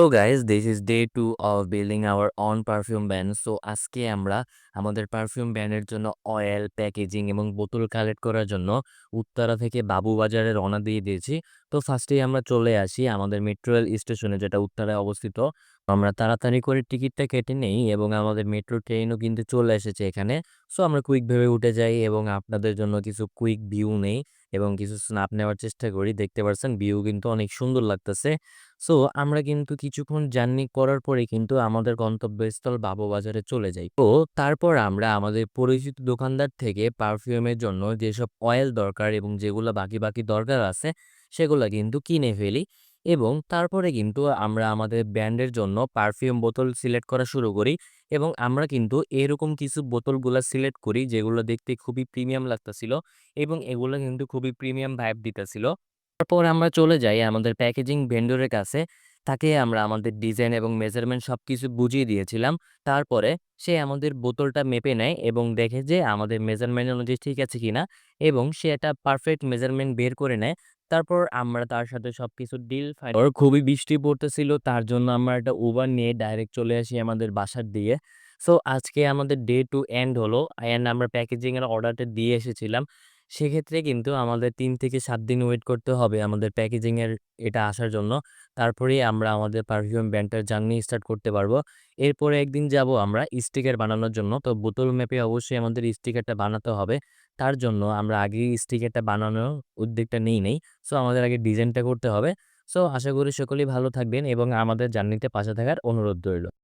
তো guys this is day two of building our own perfume brand so আজকে আমরা আমাদের পারফিউম ব্যান্ডের জন্য অয়েল প্যাকেজিং এবং বোতল কালেক্ট করার জন্য উত্তরা থেকে বাবুবাজারে রওনা দিয়ে দিয়েছি। তো ফার্স্টেই আমরা চলে আসি আমাদের মেট্রো রেল স্টেশনে যেটা উত্তরায় অবস্থিত। আমরা তাড়াতাড়ি করে টিকিটটা কেটে নেই এবং আমাদের মেট্রো ট্রেনও কিন্তু চলে এসেছে এখানে। সো আমরা কুইক ভেবে উঠে যাই এবং আপনাদের জন্য কিছু কুইক ভিউ নেই এবং কিছু স্ন্যাপ নেওয়ার চেষ্টা করি। দেখতে পাচ্ছেন ভিউ কিন্তু অনেক সুন্দর লাগতেছে। সো আমরা কিন্তু কিছুক্ষণ জার্নি করার পরে কিন্তু আমাদের গন্তব্যস্থল বাবুবাজারে চলে যাই। তো তারপর আমরা আমাদের পরিচিত দোকানদার থেকে পারফিউমের জন্য যেসব অয়েল দরকার এবং যেগুলো বাকি বাকি দরকার আছে সেগুলো কিন্তু কিনে ফেলি এবং তারপরে কিন্তু আমরা আমাদের ব্র্যান্ডের জন্য পারফিউম বোতল সিলেক্ট করা শুরু করি এবং আমরা কিন্তু এরকম কিছু বোতলগুলো সিলেক্ট করি যেগুলো দেখতে খুবই প্রিমিয়াম লাগতেছিল এবং এগুলো কিন্তু খুবই প্রিমিয়াম ভাইব দিতেছিল তারপর আমরা চলে যাই আমাদের প্যাকেজিং ভেন্ডরের কাছে। তাকে আমরা আমাদের ডিজাইন এবং মেজারমেন্ট সবকিছু বুঝিয়ে দিয়েছিলাম। তারপরে সে আমাদের বোতলটা মেপে নেয় এবং দেখে যে আমাদের মেজারমেন্ট অনুযায়ী ঠিক আছে কিনা এবং সে একটা পারফেক্ট মেজারমেন্ট বের করে নেয়। তারপর আমরা তার সাথে সবকিছু ডিল ফাইনাল ওর খুবই বৃষ্টি পড়তেছিল, তার জন্য আমরা একটা উবার নিয়ে ডাইরেক্ট চলে আসি আমাদের বাসার দিকে। সো আজকে আমাদের ডে টু এন্ড হলো অ্যান্ড আমরা প্যাকেজিং এর অর্ডারটা দিয়ে এসেছিলাম। সেক্ষেত্রে কিন্তু আমাদের ৩ থেকে ৭ দিন ওয়েট করতে হবে আমাদের প্যাকেজিংয়ের এটা আসার জন্য। তারপরেই আমরা আমাদের পারফিউম ব্র্যান্ডটার জার্নি স্টার্ট করতে পারব। এরপরে একদিন যাব আমরা স্টিকার বানানোর জন্য। তো বোতল মেপে অবশ্যই আমাদের স্টিকারটা বানাতে হবে। তার জন্য আমরা আগেই স্টিকারটা বানানোর উদ্যোগটা নেই নাই। সো আমাদের আগে ডিজাইনটা করতে হবে। সো আশা করি সকলেই ভালো থাকবেন এবং আমাদের জার্নিতে পাশে থাকার অনুরোধ রইল।